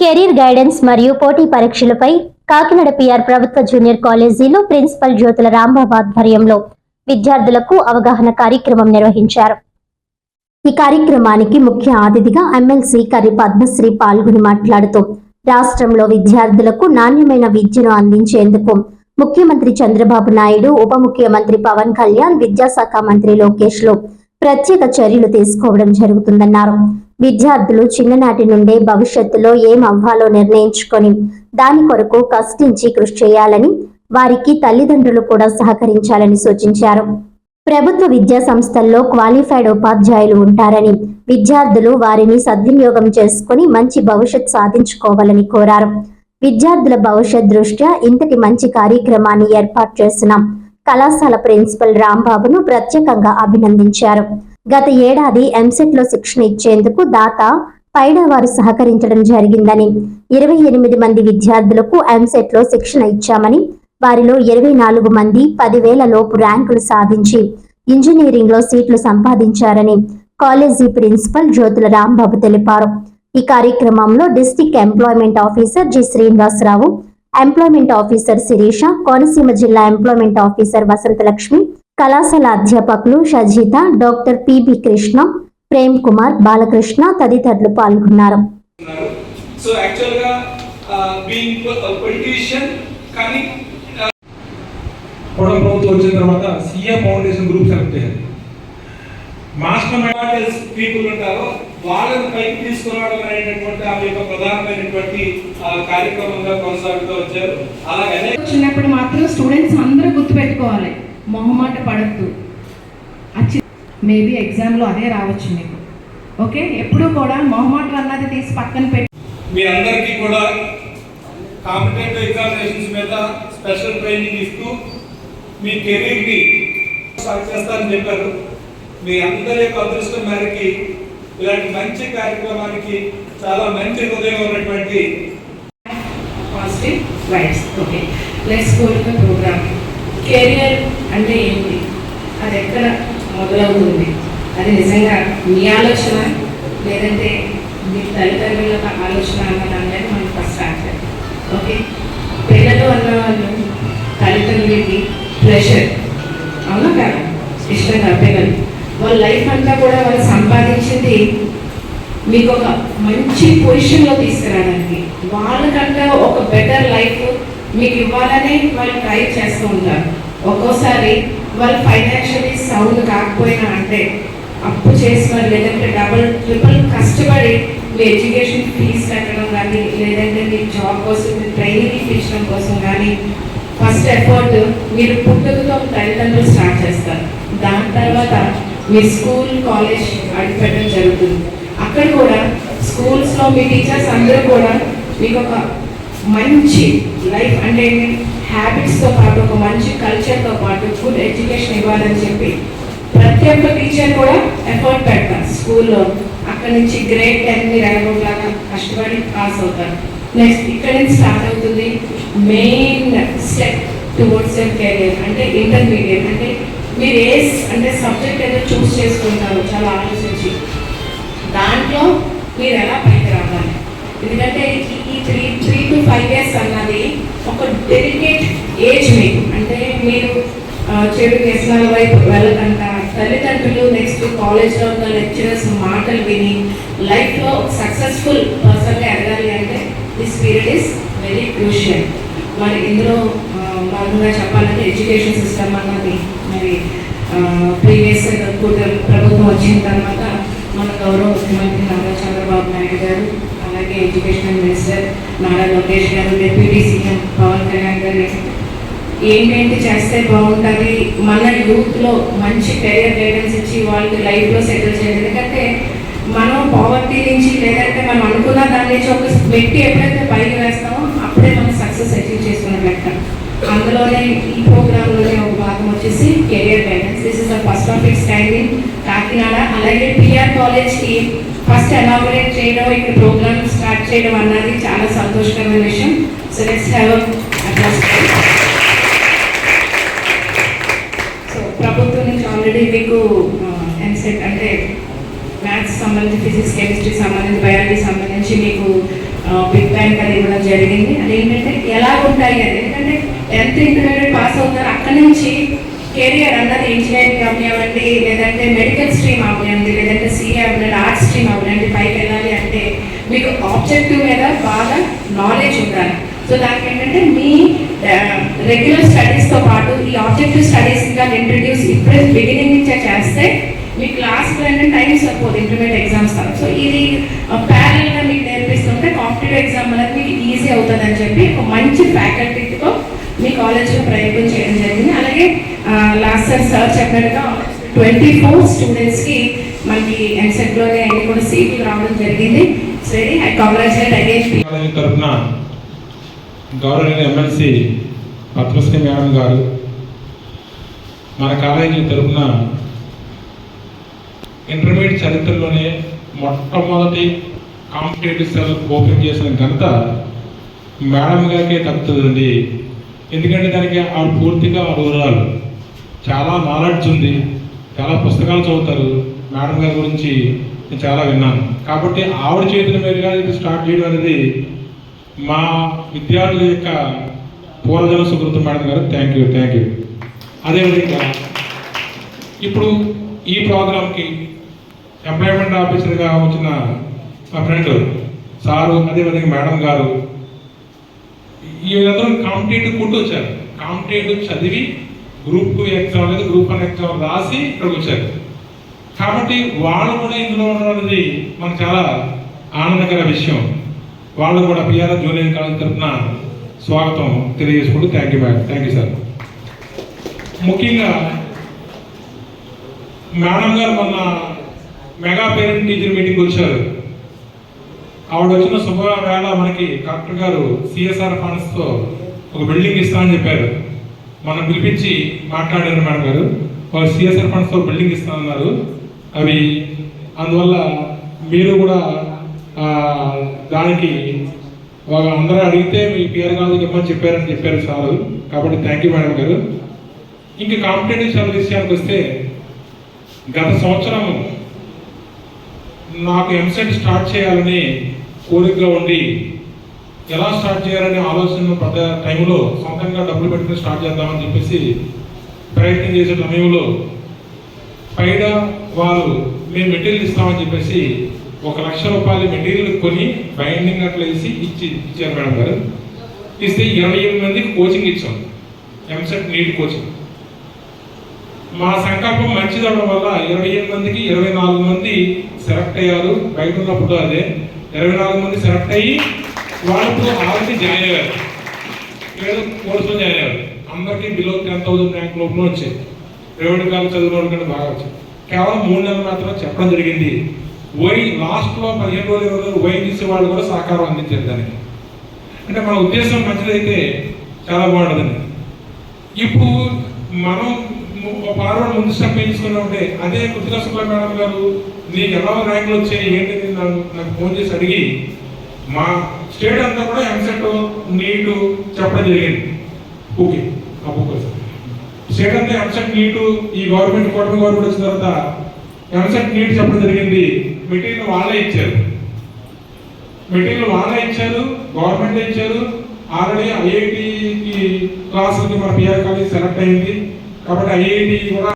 Career guidance మరియు పోటీ పరీక్షలపై కాకినాడ పిఆర్ ప్రభుత్వ జూనియర్ కాలేజీలో ప్రిన్సిపల్ జ్యోతుల రాంబాబు ఆధ్వర్యంలో విద్యార్థులకు అవగాహన కార్యక్రమం నిర్వహించారు. ఈ కార్యక్రమానికి ముఖ్య అతిథిగా ఎమ్మెల్సీ కరి పద్మశ్రీ పాల్గొని మాట్లాడుతూ రాష్ట్రంలో విద్యార్థులకు నాణ్యమైన విద్యను అందించేందుకు ముఖ్యమంత్రి చంద్రబాబు నాయుడు ఉప ముఖ్యమంత్రి పవన్ కళ్యాణ్ విద్యాశాఖ మంత్రి లోకేష్లో ప్రత్యేక చర్యలు తీసుకోవడం జరుగుతుందన్నారు. విద్యార్థులు చిన్ననాటి నుండే భవిష్యత్తులో ఏం అవ్వాలో నిర్ణయించుకొని దాని కొరకు కష్టించి కృషి చేయాలని వారికి తల్లిదండ్రులు కూడా సహకరించాలని సూచించారు. ప్రభుత్వ విద్యా సంస్థల్లో క్వాలిఫైడ్ ఉపాధ్యాయులు ఉంటారని విద్యార్థులు వారిని సద్వినియోగం చేసుకుని మంచి భవిష్యత్ సాధించుకోవాలని కోరారు. విద్యార్థుల భవిష్యత్ దృష్ట్యా ఇంతటి మంచి కార్యక్రమాన్ని ఏర్పాటు చేసిన కళాశాల ప్రిన్సిపల్ రాంబాబును ప్రత్యేకంగా అభినందించారు. గత ఏడాది ఎంసెట్లో శిక్షణ ఇచ్చేందుకు దాత పైడా వారు సహకరించడం జరిగిందని ఇరవై ఎనిమిది మంది విద్యార్థులకు ఎంసెట్లో శిక్షణ ఇచ్చామని వారిలో ఇరవై నాలుగు మంది పదివేల లోపు ర్యాంకులు సాధించి ఇంజనీరింగ్లో సీట్లు సంపాదించారని కాలేజీ ప్రిన్సిపల్ జ్యోతుల రాంబాబు తెలిపారు. ఈ కార్యక్రమంలో district employment officer G Srinivasarao employment officer Sirisha Konaseema జిల్లా ఎంప్లాయ్మెంట్ ఆఫీసర్ వసంతలక్ష్మి కళాశాల అధ్యాపకులు షజీత డాక్టర్ పిబి కృష్ణ ప్రేమ్ కుమార్ బాలకృష్ణ తదితరులు పాల్గొన్నారు. సో యాక్చువల్గా బీయింగ్ పొలిటీషియన్ కానీ కూడా ప్రభుత్వం వచ్చిన తర్వాత సీఏ ఫౌండేషన్ గ్రూప్ సెలెక్ట్ చేయాలి మాస్టర్ మైనారిటీస్ పీపుల్ ఉంటారో వాళ్ళని పైకి తీసుకురావడం అనేటటువంటి ఆమె యొక్క ప్రధానమైనటువంటి ఆ, కార్యక్రమంగా కొనసాగుతూ వచ్చారు. అలాగనే వచ్చినప్పుడు మాత్రం స్టూడెంట్స్ అందరూ గుర్తుపెట్టుకోవాలి. మొహమాట పడద్దు. అచ్చి మేబీ ఎగ్జామ్లో అదే రావచ్చు మీకు ఓకే? ఎప్పుడూ కూడా మొహమాటం అన్నది తీసి పక్కన పెట్టి మీ అందరికీ కూడా కాంపిటేటివ్ ఎగ్జామినేషన్స్ మీద స్పెషల్ ట్రైనింగ్ ఇస్తూ మీ కెరీర్ని స్టార్ట్ చేస్తారని చెప్పారు. మీ అందరి యొక్క అదృష్టం మేరకి ఇలాంటి మంచి కార్యక్రమానికి చాలా మంచి హృదయం ఉన్నటువంటి positive okay. Let's go to program career అంటే ఏంటి? అది ఎక్కడ మొదలవుతుంది? అది నిజంగా మీ ఆలోచన లేదంటే మీ తల్లిదండ్రుల ఆలోచన అన్నది అనేది మనం ఫస్ట్ స్టార్ట్ ఓకే పిల్లలు అన్న వాళ్ళు తల్లిదండ్రులకి ప్రెషర్ అవునా కదా? ఇష్టంగా పిల్లలు. వాళ్ళ లైఫ్ అంతా కూడా వాళ్ళు సంపాదించింది మీకు ఒక మంచి పొజిషన్లో తీసుకురావడానికి వాళ్ళకంటే ఒక బెటర్ లైఫ్ మీకు ఇవ్వాలని వాళ్ళు ట్రై చేస్తూ ఉంటారు. ఒక్కోసారి వాళ్ళు ఫైనాన్షియలీ సౌండ్ కాకపోయినా అంటే అప్పు చేసిన లేదంటే డబుల్ ట్రిపుల్ కష్టపడి మీ ఎడ్యుకేషన్ ఫీజు కట్టడం కానీ లేదంటే మీ జాబ్ కోసం మీ ట్రైనింగ్ ఇప్పించడం కోసం కానీ ఫస్ట్ ఎఫర్ట్ మీరు పుట్టుకతో తల్లిదండ్రులు స్టార్ట్ చేస్తారు. దాని తర్వాత మీ స్కూల్ కాలేజ్ అడిపెట్టడం జరుగుతుంది. అక్కడ కూడా స్కూల్స్లో మీ టీచర్స్ అందరూ కూడా మీకు ఒక మంచి లైఫ్ అంటే హ్యాబిట్స్తో పాటు ఒక మంచి కల్చర్తో పాటు గుడ్ ఎడ్యుకేషన్ ఇవ్వాలని చెప్పి ప్రతి ఒక్క టీచర్ కూడా ఎఫర్ట్ పెడతారు. స్కూల్లో అక్కడ నుంచి గ్రేడ్ టెన్ మీరు ఎలాగోలాగా కష్టపడి పాస్ అవుతారు. నెక్స్ట్ ఇక్కడ నుంచి స్టార్ట్ అవుతుంది main step towards your career అంటే ఇంటర్మీడియట్ అంటే మీరు ఏ అంటే సబ్జెక్ట్ ఏదో చూస్ చేసుకుంటారు చాలా ఆలోచించి దాంట్లో మీరు ఎలా పైకి రావాలి? ఎందుకంటే ఈ- three three to five years అన్నది ఒక డెలికేట్ ఏజ్ మీకు అంటే మీరు చెడు వ్యసనాల వైపు వెళ్ళకుండా తల్లిదండ్రులు నెక్స్ట్ కాలేజ్లో ఉన్న లెక్చరర్స్ మాటలు విని లైఫ్లో సక్సెస్ఫుల్ పర్సన్గా ఎదగాలి అంటే this period is very crucial మరి ఇందులో ఆ, భాగంగా చెప్పాలంటే ఎడ్యుకేషన్ సిస్టమ్ అన్నది మరి ప్రీవియస్ ప్రభుత్వం వచ్చిన తర్వాత మన గౌరవ ముఖ్యమంత్రి నారా చంద్రబాబు నాయుడు గారు అలాగే ఎడ్యుకేషన్ మినిస్టర్ నారా లోకేష్ గారు డిప్యూటీ సీఎం పవన్ కళ్యాణ్ గారు ఏంటేంటి చేస్తే బాగుంటుంది. మన యూత్లో మంచి కెరియర్ గైడెన్స్ ఇచ్చి వాళ్ళకి లైఫ్లో సెటిల్ చేయాలి. ఎందుకంటే మనం పావర్టీ నుంచి లేదంటే మనం అనుకున్న దాని నుంచి ఒక వ్యక్తి ఎప్పుడైతే పైకి వేస్తామో అప్పుడే మనం సక్సెస్ అచీవ్ చేసుకున్న లెక్క. అందులోనే ఈ ప్రోగ్రాంలోనే ఒక భాగం వచ్చేసి career guidance this is the first of its kind Kakinada అలాగే పిఆర్ కాలేజ్కి ఫస్ట్ ఎలాబొరేట్ చేయడం ఇక్కడ ప్రోగ్రామ్ స్టార్ట్ చేయడం అన్నది చాలా సంతోషకరమైన విషయం. సో లెట్స్ హ్యావ్ సో ప్రభుత్వం నుంచి ఆల్రెడీ మీకు ఎంసెట్ అంటే మ్యాథ్స్ సంబంధించి ఫిజిక్స్ కెమిస్ట్రీ సంబంధించి బయాలజీ సంబంధించి మీకు బిగ్ బ్యాంక్ అది ఇవ్వడం జరిగింది. ఏంటంటే ఎలా ఉంటాయి అని. ఎందుకంటే టెన్త్ ఇంటర్మీడియట్ పాస్ అవుతారు అక్కడి నుంచి. కెరియర్ అన్నది ఇంజనీరింగ్ అవ్వండి లేదంటే మెడికల్ స్ట్రీమ్ అవ్వండి లేదంటే సిఏ అవ్వండి ఆర్ట్స్ స్ట్రీమ్ అవ్వండి పైకి వెళ్ళాలి అంటే మీకు ఆబ్జెక్టివ్ మీద బాగా నాలెడ్జ్ ఉండాలి. సో దానికి ఏంటంటే మీ రెగ్యులర్ స్టడీస్తో పాటు ఈ ఆబ్జెక్టివ్ స్టడీస్ ఇంకా ఇంట్రడ్యూస్ ఇప్పుడే బిగినింగ్ నుంచే చేస్తే మీ క్లాస్లో ఏంటంటే టైం సరిపోదు ఇంటర్మీడియట్ ఎగ్జామ్స్ తర్వాత సో ఇది ప్యారల్గా మీకు నేర్పిస్తుంటే కాంపిటేటివ్ ఎగ్జామ్ అనేది మీకు ఈజీ అవుతుంది అని చెప్పి ఒక మంచి ఫ్యాకల్టీతో మీ కాలేజ్లో ప్రయత్నం సార్ సార్ చెప్పినట్టుగా ట్వంటీ ఫోర్ స్టూడెంట్స్కి మనకి ఎన్సెట్లోనే అన్ని కూడా సీట్లు రావడం జరిగింది. సో ఐ కాంగ్రాచులేట్ అగైన్ తరఫున గౌరవనీయ ఎమ్మెల్సీ పద్మశ్రీ మేడం గారు మన కాలేజీ తరఫున ఇంటర్మీడియట్ చరిత్రలోనే మొట్టమొదటి కాంపిటేటివ్ సెల్ ఓపెన్ చేసిన ఘనత మేడం గారికే తగ్గుతుందండి ఎందుకంటే దానికి ఆవిడ పూర్తిగా అర్హురాలు చాలా నాలెడ్జ్ ఉంది. చాలా పుస్తకాలు చదువుతారు. మేడం గారి గురించి నేను చాలా విన్నాను. కాబట్టి ఆవిడ చేతుల మీదుగా ఇది స్టార్ట్ చేయడం అనేది మా విద్యార్థుల యొక్క పూర్వజన సుకృతం మేడం గారు. థ్యాంక్ యూ థ్యాంక్ యూ అదేవిధంగా ఇప్పుడు ఈ ప్రోగ్రామ్కి ఎంప్లాయ్మెంట్ ఆఫీసర్గా వచ్చిన మా ఫ్రెండ్ సారు అదేవిధంగా మేడం గారు ఈ వీళ్ళందరూ కాంపిటేటివ్ కొట్టు వచ్చారు. కాంపిటేటివ్ చదివి గ్రూప్ టూ ఎగ్జామ్ లేదా గ్రూప్ వన్ ఎగ్జామ్ రాసి ఇక్కడికి వచ్చారు. కాబట్టి వాళ్ళు కూడా ఇందులో ఉండడం అనేది మనకు చాలా ఆనందకర విషయం. వాళ్ళు కూడా పిఆర్ఎస్ జూనియర్ కాలేజ్ తరఫున స్వాగతం తెలియజేసుకుంటూ thank you madam thank you sir ముఖ్యంగా మేడం గారు మొన్న మెగా పేరెంట్ టీచర్ మీటింగ్ వచ్చారు. ఆవిడ వచ్చిన శుభవేళ మనకి కలెక్టర్ గారు సిఎస్ఆర్ ఫండ్స్తో ఒక బిల్డింగ్ ఇస్తామని చెప్పారు. మనం పిలిపించి మాట్లాడారు మేడం గారు. వాళ్ళు సిఎస్ఆర్ ఫండ్స్తో బిల్డింగ్ ఇస్తానన్నారు. అవి అందువల్ల మీరు కూడా దానికి వాళ్ళ అందరూ అడిగితే మీ పిఆర్ కాదు ఇవ్వమని చెప్పారని చెప్పారు సార్. కాబట్టి థ్యాంక్ యూ మేడం గారు. ఇంకా కాంపిటేటివ్ చదువు విషయానికి వస్తే గత సంవత్సరం నాకు ఎంసెట్ స్టార్ట్ చేయాలని కోరికగా ఉండి ఎలా స్టార్ట్ చేయాలనే ఆలోచన పడ్డ టైంలో సొంతంగా డబ్బులు పెట్టుకుని స్టార్ట్ చేద్దామని చెప్పేసి ప్రయత్నం చేసే సమయంలో పైన వారు మేము మెటీరియల్ ఇస్తామని చెప్పేసి ఒక లక్ష రూపాయల మెటీరియల్ కొని బైండింగ్ అట్లా వేసి ఇచ్చి ఇచ్చారు మేడం గారు. ఇస్తే ఇరవై ఎనిమిది మందికి కోచింగ్ ఇచ్చాం. ఎంసెట్ నీట్ కోచింగ్ మా సంకల్పం మంచిది అవడం వల్ల ఇరవై ఎనిమిది మందికి ఇరవై నాలుగు మంది సెలెక్ట్ అయ్యారు. బయట ఉన్నప్పుడు అదే. ఇరవై నాలుగు మంది సెలెక్ట్ అయ్యి వాళ్ళతో ఆల్రెడీ జాయిన్ అయ్యారు. లేదా కోర్సులో జాయిన్ అయ్యారు. అందరికీ బిలో టెన్ థౌసండ్ ర్యాంక్ లోపల వచ్చాయి. ప్రైవేట్ కాలేజ్ చదివిన వాళ్ళ కంటే బాగా వచ్చాయి. కేవలం మూడు నెలలు మాత్రమే చెప్పడం జరిగింది. వై లాస్ట్లో పదిహేను రోజులు ఇరవై రోజులు వై తీసే వాళ్ళు కూడా సహకారం అందించారు దానికి. అంటే మన ఉద్దేశం మంచిదైతే చాలా బాగుంటుందండి. ఇప్పుడు మనం పార్వడ ముందు స్టెప్ ఉంటే అదే కృతికా శుక్ల మేడం గారు నీకు ఎలా ర్యాంకులు వచ్చాయి ఏంటి? అని నాకు నాకు ఫోన్ చేసి అడిగి మా స్టేట్ అంతా కూడా ఎంసెట్ నీటు చెప్పడం జరిగింది. ఓకే అప్పుడు స్టేట్ అంతా ఎంసెట్ నీటు ఈ గవర్నమెంట్ కూటమి గవర్నమెంట్ వచ్చిన తర్వాత ఎంసెట్ నీట్ చెప్పడం జరిగింది. మెటీరియల్ వాళ్ళే ఇచ్చారు. మెటీరియల్ వాళ్ళే ఇచ్చారు గవర్నమెంట్ ఇచ్చారు. ఆల్రెడీ ఐఐటి క్లాసులకి మన పిఆర్ కాలేజ్ సెలెక్ట్ అయింది. కాబట్టి ఐఐటి కూడా